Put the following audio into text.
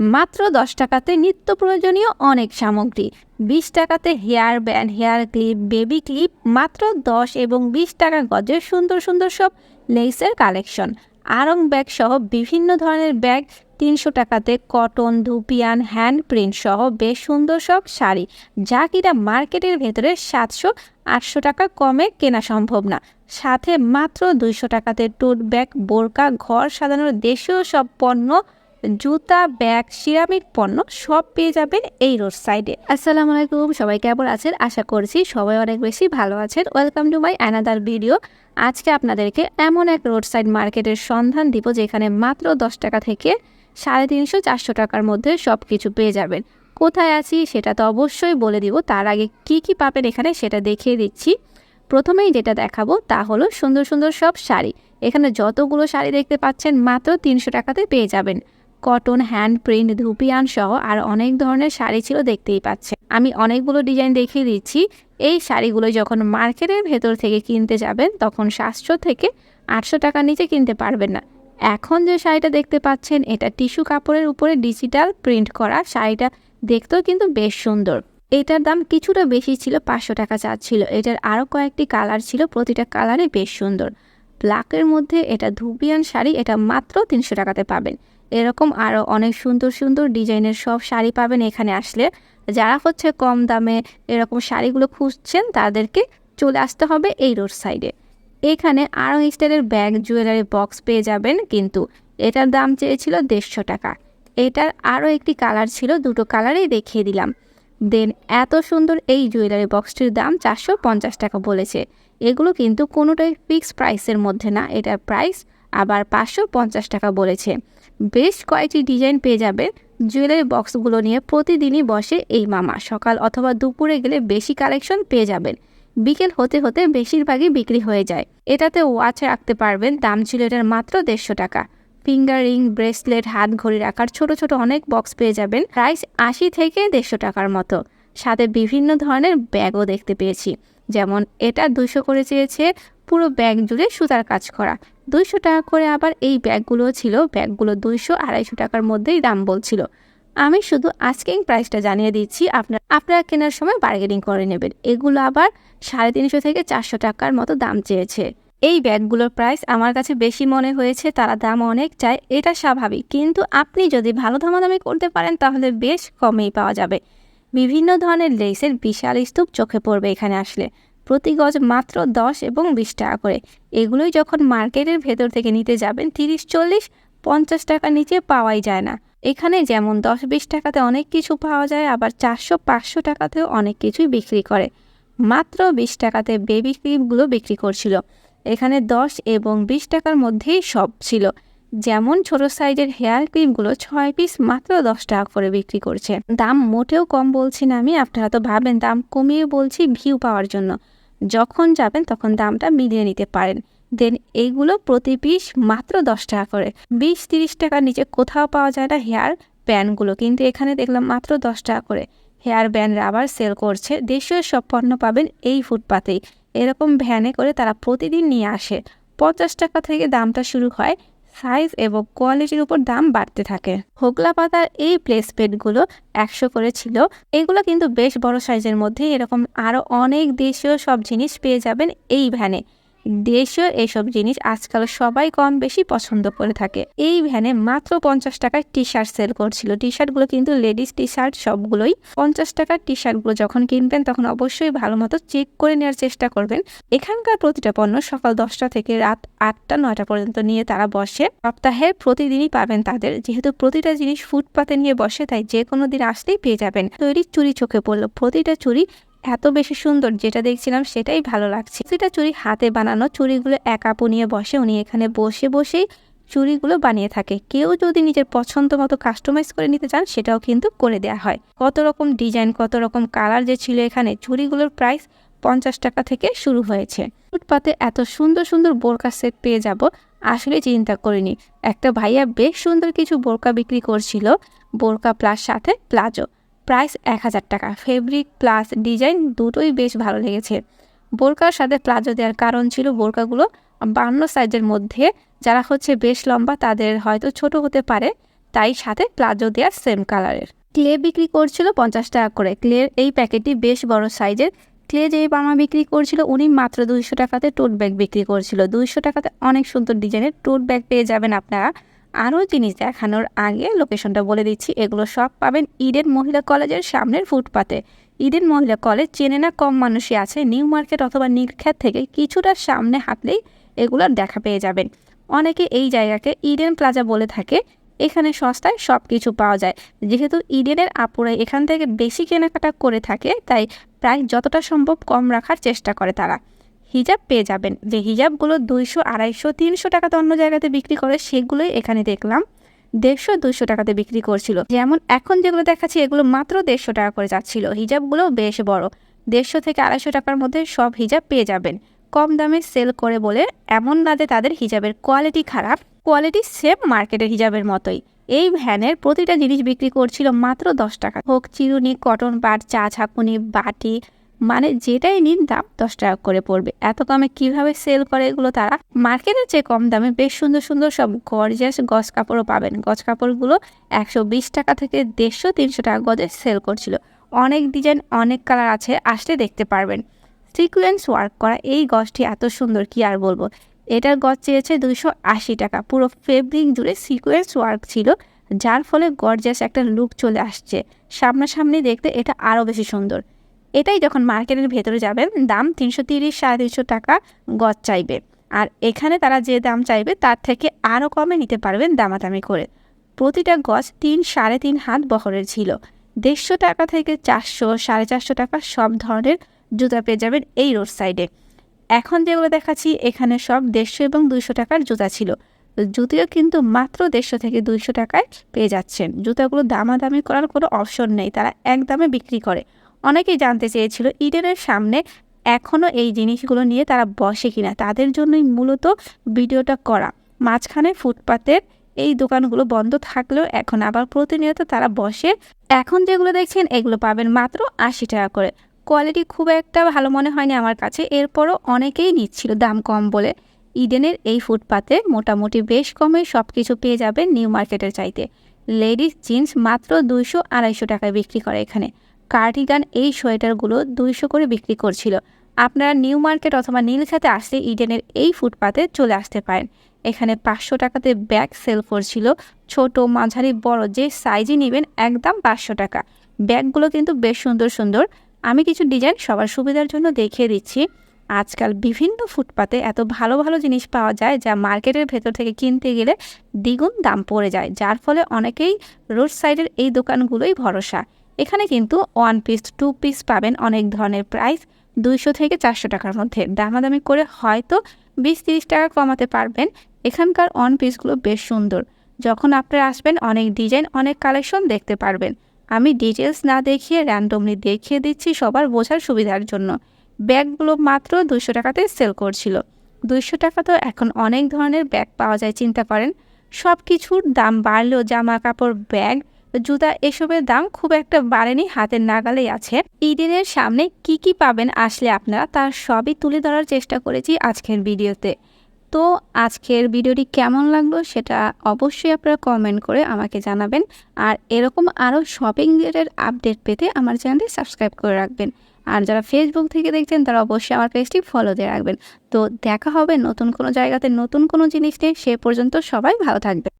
মাত্র দশ টাকাতে নিত্য প্রয়োজনীয় অনেক সামগ্রী। বিশ টাকাতে hair band, hair clip, baby clip, মাত্র দশ এবং বিশ টাকা গজের সুন্দর সুন্দর সব লেসের কালেকশন। আরং ব্যাগ সহ বিভিন্ন ধরনের ব্যাগ, তিনশো টাকাতে কটন, ধুপিয়ান, হ্যান্ড প্রিন্ট সহ বেশ সুন্দর সব শাড়ি, যা কিনা মার্কেটের ভেতরে সাতশো আটশো টাকা কমে কেনা সম্ভব না। সাথে মাত্র দুইশো টাকাতে টোট ব্যাগ বোরকা, ঘর সাজানোর দেশীয় সব পণ্য জুতা, ব্যাগ, সিরামিক পণ্য সব পেয়ে যাবেন এই রোড সাইডে আসসালামু আলাইকুম, সবাই কেমন আছেন? আশা করছি সবাই অনেক বেশি ভালো আছেন। Welcome to my another video আজকে আপনাদেরকে এমন এক রোড সাইড মার্কেটের সন্ধান দিব যেখানে মাত্র দশ টাকা থেকে সাড়ে তিনশো চারশো টাকার মধ্যে সব কিছু পেয়ে যাবেন। কোথায় আছি সেটা তো অবশ্যই বলে দিব। তার আগে কি কি পাবেন এখানে সেটা দেখিয়ে দিচ্ছি। প্রথমেই যেটা দেখাবো তা হলো সুন্দর সুন্দর সব শাড়ি। এখানে যতগুলো শাড়ি দেখতে পাচ্ছেন মাত্র তিনশো টাকাতে পেয়ে যাবেন। কটন, হ্যান্ড প্রিন্ট, ধুপিয়ান সহ আর অনেক ধরনের শাড়ি ছিল দেখতেই পাচ্ছে। আমি অনেকগুলো ডিজাইন দেখিয়ে দিচ্ছি। এই শাড়িগুলো যখন মার্কেটের ভেতর থেকে কিনতে যাবেন, তখন সাতশো থেকে আটশো টাকার নিচে কিনতে পারবেন না। এখন যে শাড়িটা দেখতে পাচ্ছেন, এটা টিস্যু কাপড়ের উপরে ডিজিটাল প্রিন্ট করা শাড়িটা। দেখতেও কিন্তু বেশ সুন্দর। এটার দাম কিছুটা বেশি ছিল, পাঁচশো টাকা চাচ্ছিল। এটার আরও কয়েকটি কালার ছিল, প্রতিটা কালারে বেশ সুন্দর। ব্ল্যাকের মধ্যে এটা ধুপিয়ান শাড়ি, এটা মাত্র তিনশো টাকাতে পাবেন। এরকম আরও অনেক সুন্দর সুন্দর ডিজাইনের সব শাড়ি পাবেন এখানে আসলে। যারা হচ্ছে কম দামে এরকম শাড়িগুলো খুঁজছেন, তাদেরকে চলে আসতে হবে এই রোড সাইডে। এখানে আরও স্টাইলের ব্যাগ, জুয়েলারি বক্স পেয়ে যাবেন, কিন্তু এটার দাম চেয়েছিল দেড়শো টাকা। এটার আরও একটি কালার ছিল, দুটো কালারেই দেখিয়ে দিলাম। দেন এত সুন্দর এই জুয়েলারি বক্সটির দাম চারশো পঞ্চাশ টাকা বলেছে। এগুলো কিন্তু কোনোটাই ফিক্সড প্রাইসের মধ্যে না, এটার প্রাইস আবার পাঁচশো পঞ্চাশ টাকা বলেছে। বেশ কয়েকটি ডিজাইন পেয়ে যাবেন। জুয়েলারি বক্সগুলো নিয়ে প্রতিদিনই বসে এই মামা। সকাল অথবা দুপুরে গেলে বেশি কালেকশন পেয়ে যাবেন। বিকেল হতে হতে বেশিরভাগই বিক্রি হয়ে যায়। এটাতে ওয়াচ রাখতে পারবেন। দাম ছিল এটার মাত্র দেড়শো টাকা। ফিঙ্গার রিং, ব্রেসলেট, হাত ঘড়ি রাখার ছোট ছোট অনেক বক্স পেয়ে যাবেন। প্রাইস আশি থেকে দেড়শো টাকার মতো। সাথে বিভিন্ন ধরনের ব্যাগও দেখতে পেয়েছি। যেমন এটা দুশো করে চেয়েছে পুরো ব্যাগ জুড়ে সুতার কাজ করা। দুইশো টাকা করে আবার এই ব্যাগগুলো ছিল, ব্যাগগুলো দুইশো আড়াইশো টাকার মধ্যেই দাম বলছিল। আমি শুধু আজকেই প্রাইসটা জানিয়ে দিচ্ছি, আপনার আপনারা কেনার সময় বার্গেনিং করে নেবেন। এগুলো আবার সাড়ে তিনশো থেকে চারশো টাকার মতো দাম চেয়েছে। এই ব্যাগগুলোর প্রাইস আমার কাছে বেশি মনে হয়েছে, তারা দাম অনেক চায়, এটা স্বাভাবিক। কিন্তু আপনি যদি ভালো দামাদামি করতে পারেন, তাহলে বেশ কমেই পাওয়া যাবে। বিভিন্ন ধরনের লেসের বিশাল স্তূপ চোখে পড়বে এখানে আসলে। প্রতি গজ মাত্র দশ এবং বিশ টাকা করে। এগুলোই যখন মার্কেটের ভেতর থেকে নিতে যাবেন, তিরিশ, চল্লিশ, পঞ্চাশ টাকার নিচে পাওয়াই যায় না। এখানে যেমন দশ, বিশ টাকাতে অনেক কিছু পাওয়া যায়, আবার চারশো, পাঁচশো টাকাতেও অনেক কিছুই বিক্রি করে। মাত্র বিশ টাকাতে বেবি ক্রিমগুলো বিক্রি করছিল। এখানে দশ এবং বিশ টাকার মধ্যেই সব ছিল। যেমন ছোট সাইজের হেয়ার ক্রিমগুলো ছয় পিস মাত্র দশ টাকা করে বিক্রি করছে। দাম মোটেও কম বলছি না আমি, আপনারা তো ভাবেন দাম কমিয়ে বলছি ভিউ পাওয়ার জন্য। যখন যাবেন তখন দামটা মিলিয়ে নিতে পারেন। দেন এইগুলো প্রতি পিস মাত্র দশ টাকা করে। বিশ তিরিশ টাকার নিচে কোথাও পাওয়া যায় না হেয়ার ব্যান্ডগুলো, কিন্তু এখানে দেখলাম মাত্র দশ টাকা করে। হেয়ার ব্যান্ড রাবার সেল করছে। দেশীয় সব পণ্য পাবেন এই ফুটপাতেই। এরকম ভ্যানে করে তারা প্রতিদিন নিয়ে আসে। পঞ্চাশ টাকা থেকে দামটা শুরু হয় সাইজ এবং কোয়ালিটির উপর দাম বাড়তে থাকে। হোগলা পাতার এই প্লেসমেন্টগুলো একশো করে ছিল। এগুলো কিন্তু বেশ বড় সাইজের মধ্যে এরকম আরও অনেক দেশীয় সব জিনিস পেয়ে যাবেন এই ভ্যানে দেশীয় এসব জিনিস আজকাল সবাই কম বেশি পছন্দ করে থাকে। এই ভ্যানে মাত্র পঞ্চাশ টাকায় টি শার্ট সেল করছিল। টি শার্টগুলো কিন্তু লেডিস টি শার্ট সবগুলোই পঞ্চাশ টাকার টি শার্টগুলো যখন কিনবেন তখন অবশ্যই ভালো মতো চেক করে নেওয়ার চেষ্টা করবেন। এখানকার প্রতিটা পণ্য সকাল দশটা থেকে রাত আটটা, নয়টা পর্যন্ত নিয়ে তারা বসে। সপ্তাহে প্রতিদিনই পাবেন তাদের। যেহেতু প্রতিটা জিনিস ফুটপাতে নিয়ে বসে, তাই যে কোনো দিন আসতেই পেয়ে যাবেন। তৈরি চুরি চোখে পড়ল। প্রতিটা চুরি এত বেশি সুন্দর যেটা দেখছিলাম সেটাই ভালো লাগছে। সেটা চুরি হাতে বানানো চুরিগুলো এক আপু নিয়ে বসে, উনি এখানে বসে, বসেই চুরিগুলো বানিয়ে থাকে। কেউ যদি নিজের পছন্দ মতো কাস্টমাইজ করে নিতে চান, সেটাও কিন্তু করে দেওয়া হয়। কত রকম ডিজাইন কত রকম কালার যে ছিল এখানে চুরিগুলোর প্রাইস পঞ্চাশ টাকা থেকে শুরু হয়েছে। ফুটপাতে এত সুন্দর সুন্দর বোরকা সেট পেয়ে যাব, আসলে চিন্তা করিনি। একটা ভাইয়া বেশ সুন্দর কিছু বোরকা বিক্রি করছিল, বোরকা প্লাস সাথে প্লাজো। প্রাইস এক হাজার টাকা। ফেব্রিক প্লাস ডিজাইন দুটোই বেশ ভালো লেগেছে। বোরকার সাথে প্লাজো দেওয়ার কারণ ছিল বোরকাগুলো বান্ন সাইজের মধ্যে, যারা হচ্ছে বেশ লম্বা তাদের হয়তো ছোট হতে পারে, তাই সাথে প্লাজো দেওয়ার সেম কালারের। ক্লে বিক্রি করছিল পঞ্চাশ টাকা করে। ক্লের এই প্যাকেটটি বেশ বড় সাইজের। ক্লে যে মামা বিক্রি করছিল, উনি মাত্র দুইশো টাকাতে টোট ব্যাগ বিক্রি করছিল। দুইশো টাকাতে অনেক সুন্দর ডিজাইনের টোট ব্যাগ পেয়ে যাবেন আপনারা। আরও জিনিস দেখানোর আগে লোকেশনটা বলে দিচ্ছি। এগুলো সব পাবেন ইডেন মহিলা কলেজের সামনের ফুটপাতে। ইডেন মহিলা কলেজ চেনে না কম মানুষই আছে। নিউ মার্কেট অথবা নীলখ্যাত থেকে কিছুটা সামনে হাঁটলেই এগুলোর দেখা পেয়ে যাবেন। অনেকে এই জায়গাকে ইডেন প্লাজা বলে থাকে। এখানে সস্তায় সব কিছু পাওয়া যায়। যেহেতু ইডেনের আপুরা এখান থেকে বেশি কেনাকাটা করে থাকে, তাই প্রায় যতটা সম্ভব কম রাখার চেষ্টা করে তারা। হিজাব পেয়ে যাবেন। যে হিজাবগুলো দুইশো, আড়াইশো, তিনশো টাকাতে অন্য জায়গাতে বিক্রি করে, সেগুলোই এখানে দেখলাম। দেড়শো দুশো টাকাতে বিক্রি করছিল। যেমন এখন যেগুলো দেখাচ্ছি, এগুলো মাত্র দেড়শো টাকা করে যাচ্ছিল। হিজাবগুলো বেশ বড়। দেড়শো থেকে আড়াইশো টাকার মধ্যে সব হিজাব পেয়ে যাবেন। কম দামে সেল করে বলে এমন যে তাদের হিজাবের কোয়ালিটি খারাপ। কোয়ালিটি সেম মার্কেটের হিজাবের মতোই। এই ভ্যানের প্রতিটা জিনিস বিক্রি করছিল মাত্র দশ টাকা। হোক চিরুনি, কটন বাট চা ছাকুনি বাটি মানে যেটাই নিন দাম দশ টাকা করে পড়বে। এত কমে কীভাবে সেল করে এগুলো তারা? মার্কেটের চেয়ে কম দামে বেশ সুন্দর সুন্দর সব গর্জাস গজ কাপড়ও পাবেন। গজ কাপড়গুলো একশো বিশ টাকা থেকে দেড়শো তিনশো টাকা গজে সেল করছিল। অনেক ডিজাইন অনেক কালার আছে, আসলে দেখতে পারবেন। সিকুয়েন্স ওয়ার্ক করা এই গজটি এত সুন্দর, কি আর বলব? এটার গজ চেয়েছে দুইশো আশি টাকা। পুরো ফেব্রিক জুড়ে সিকুয়েন্স ওয়ার্ক ছিল, যার ফলে গর্জাস একটা লুক চলে আসছে। সামনাসামনি দেখতে এটা আরও বেশি সুন্দর। এটাই যখন মার্কেটের ভেতরে যাবেন দাম তিনশো তিরিশ, সাড়ে তিনশো টাকা গজ চাইবে। আর এখানে তারা যে দাম চাইবে, তার থেকে আরও কমে নিতে পারবেন দামাদামি করে। প্রতিটা গজ তিন, সাড়ে তিন হাত বহরের ছিল। দেড়শো টাকা থেকে চারশো, সাড়ে চারশো টাকা সব ধরনের জুতা পেয়ে যাবেন এই রোড সাইডে এখন যেগুলো দেখাচ্ছি, এখানে সব দেড়শো এবং দুইশো টাকার জুতা ছিল। জুতিও কিন্তু মাত্র দেড়শো থেকে দুইশো টাকায় পেয়ে যাচ্ছেন। জুতাগুলো দামাদামি করার কোনো অপশন নেই, তারা এক দামে বিক্রি করে। অনেকেই জানতে চেয়েছিল ইডেনের সামনে এখনও এই জিনিসগুলো নিয়ে তারা বসে কিনা। তাদের জন্যই মূলত ভিডিওটা করা। মাঝখানে ফুটপাতের এই দোকানগুলো বন্ধ থাকলেও এখন আবার প্রতিনিয়ত তারা বসে। এখন যেগুলো দেখছেন এগুলো পাবেন মাত্র আশি টাকা করে। কোয়ালিটি খুব একটা ভালো মনে হয়নি আমার কাছে। এরপরও অনেকেই নিচ্ছিল দাম কম বলে। ইডেনের এই ফুটপাতে মোটামুটি বেশ কমে সব কিছু পেয়ে যাবেন নিউ মার্কেটের চাইতে। লেডিস জিন্স মাত্র দুইশো আড়াইশো টাকায় বিক্রি করে এখানে। কার্ডিগান এই সোয়েটারগুলো দুইশো করে বিক্রি করছিল। আপনারা নিউ মার্কেট অথবা নীলখাতে আসলে ইডেনের এই ফুটপাতে চলে আসতে পারেন। এখানে পাঁচশো টাকাতে ব্যাগ সেল করছিল। ছোট, মাঝারি, বড় যে সাইজই নেবেন একদম পাঁচশো টাকা। ব্যাগগুলো কিন্তু বেশ সুন্দর সুন্দর। আমি কিছু ডিজাইন সবার সুবিধার জন্য দেখিয়ে দিচ্ছি। আজকাল বিভিন্ন ফুটপাতে এত ভালো ভালো জিনিস পাওয়া যায় যা মার্কেটের ভেতর থেকে কিনতে গেলে দ্বিগুণ দাম পড়ে যায়। যার ফলে অনেকেই রোড সাইডের এই দোকানগুলোই ভরসা। এখানে কিন্তু ওয়ান পিস টু পিস পাবেন অনেক ধরনের প্রাইস দুইশো থেকে চারশো টাকার মধ্যে। দামাদামি করে হয়তো বিশ তিরিশ টাকা কমাতে পারবেন। এখানকার ওয়ান পিসগুলো বেশ সুন্দর। যখন আপনারা আসবেন, অনেক ডিজাইন অনেক কালেকশন দেখতে পারবেন। আমি ডিটেলস না দেখিয়ে র্যান্ডমলি দেখিয়ে দিচ্ছি সবার বোঝার সুবিধার জন্য। ব্যাগগুলো মাত্র দুশো টাকাতে সেল করছিল। দুইশো টাকা তো এখন অনেক ধরনের ব্যাগ পাওয়া যায়, চিন্তা করেন। সব কিছুর দাম বাড়লেও জামা কাপড় ব্যাগ জুতা এসবের দাম খুব একটা বাড়েনি, হাতের নাগালেই আছে। ইডেনের সামনে কি কি পাবেন আসলে আপনারা তার সবই তুলে ধরার চেষ্টা করেছি আজকের ভিডিওতে। তো আজকের ভিডিওটি কেমন লাগল সেটা অবশ্যই আপনারা কমেন্ট করে আমাকে জানাবেন। আর এরকম আরও শপিং রিলেটেড আপডেট পেতে আমার চ্যানেলটি সাবস্ক্রাইব করে রাখবেন। আর যারা ফেসবুক থেকে দেখছেন, তারা অবশ্যই আমার পেজটি ফলো দিয়ে রাখবেন। তো দেখা হবে নতুন কোনো জায়গাতে নতুন কোনো জিনিস নিয়ে, সে পর্যন্ত সবাই ভালো থাকবে